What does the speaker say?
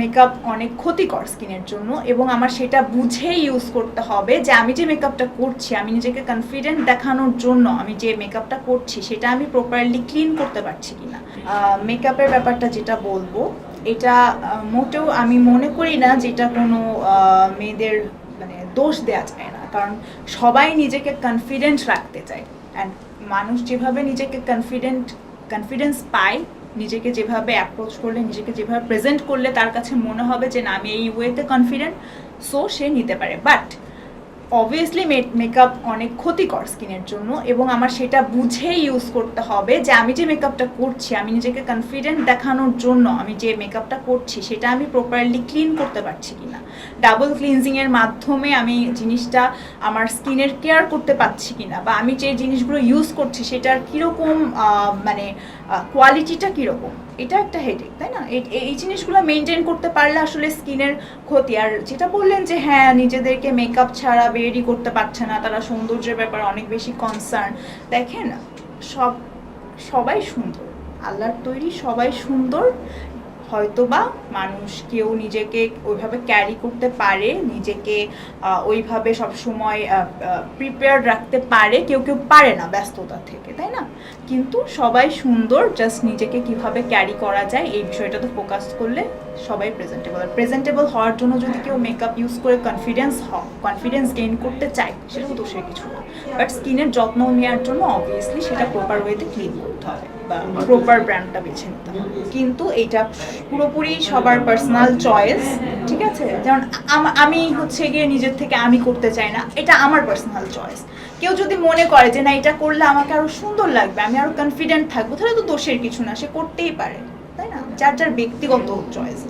Makeup অনেক ক্ষতিকর স্কিনের জন্য এবং আমার সেটা বুঝেই ইউজ করতে হবে যে আমি যে মেকআপটা করছি, আমি নিজেকে কনফিডেন্ট দেখানোর জন্য আমি যে মেকআপটা করছি, সেটা আমি প্রপারলি ক্লিন করতে পারছি কিনা। মেকআপের ব্যাপারটা যেটা বলব, এটা মোটেও আমি মনে করি না যেটা কোনো মেয়েদের মানে দোষ দেওয়া যায় না। কারণ সবাই নিজেকে কনফিডেন্ট রাখতে চায়। অ্যান্ড মানুষ যেভাবে নিজেকে কনফিডেন্ট কনফিডেন্স পায় নিজেকে যেভাবে অ্যাপ্রোচ করলে, নিজেকে যেভাবে প্রেজেন্ট করলে তার কাছে মনে হবে যে না, আমি এই ওয়েতে কনফিডেন্ট সো সে নিতে পারে। বাট অবভিয়াসলি মেকআপ অনেক ক্ষতিকর স্কিনের জন্য এবং আমার সেটা বুঝেই ইউজ করতে হবে যে আমি যে মেকআপটা করছি, আমি নিজেকে কনফিডেন্ট দেখানোর জন্য আমি যে মেকআপটা করছি, সেটা আমি প্রপারলি ক্লিন করতে পারছি কি না ডাবল ক্লিনজিংয়ের মাধ্যমে আমি জিনিসটা আমার স্কিনের কেয়ার করতে পারছি কি না বা আমি যে জিনিসগুলো ইউজ করছি, সেটার কীরকম মানে কোয়ালিটিটা কীরকম? এটা একটা হেডেক তাই না? এই- এই জিনিসগুলো মেনটেন করতে পারলে আসলে স্কিনের ক্ষতি। আর যেটা বললেন যে হ্যাঁ নিজেদেরকে মেকআপ ছাড়া বেরই করতে পারছে না, তারা সৌন্দর্যের ব্যাপারে অনেক বেশি কনসার্ন দেখেন, সব, সবাই সুন্দর। আল্লাহর তৈরি সবাই সুন্দর হয়তোবা মানুষ কেউ নিজেকে ওইভাবে ক্যারি করতে পারে, নিজেকে ওইভাবে সবসময় প্রিপেয়ার রাখতে পারে, কেউ কেউ পারে না ব্যস্ততা থেকে, তাই না? কিন্তু সবাই সুন্দর জাস্ট নিজেকে কীভাবে ক্যারি করা যায়, এই বিষয়টাতে ফোকাস করলে সবাই প্রেজেন্টেবল প্রেজেন্টেবল হওয়ার জন্য যদি কেউ মেকআপ ইউজ করে কনফিডেন্স হয় কনফিডেন্স গেইন করতে চায়, সেটাও দোষের কিছু না। বাট স্কিনের যত্ন নেওয়ার জন্য অবভিয়াসলি সেটা প্রপার ওয়েতে ক্লিন করতে হবে। প্রপার ব্র্যান্ডটা বেছে নিতাম কিন্তু এটা পুরোপুরি সবার পার্সোনাল চয়েস ঠিক আছে? যেমন আমি হচ্ছে গিয়ে নিজের থেকে আমি করতে চাই না, এটা আমার পার্সোনাল চয়েস কেউ যদি মনে করে যে না, এটা করলে আমাকে আরও সুন্দর লাগবে, আমি আরও কনফিডেন্ট থাকব, তাহলে তো দোষের কিছু না, সে করতেই পারে, তাই না? যার যার ব্যক্তিগত চয়েস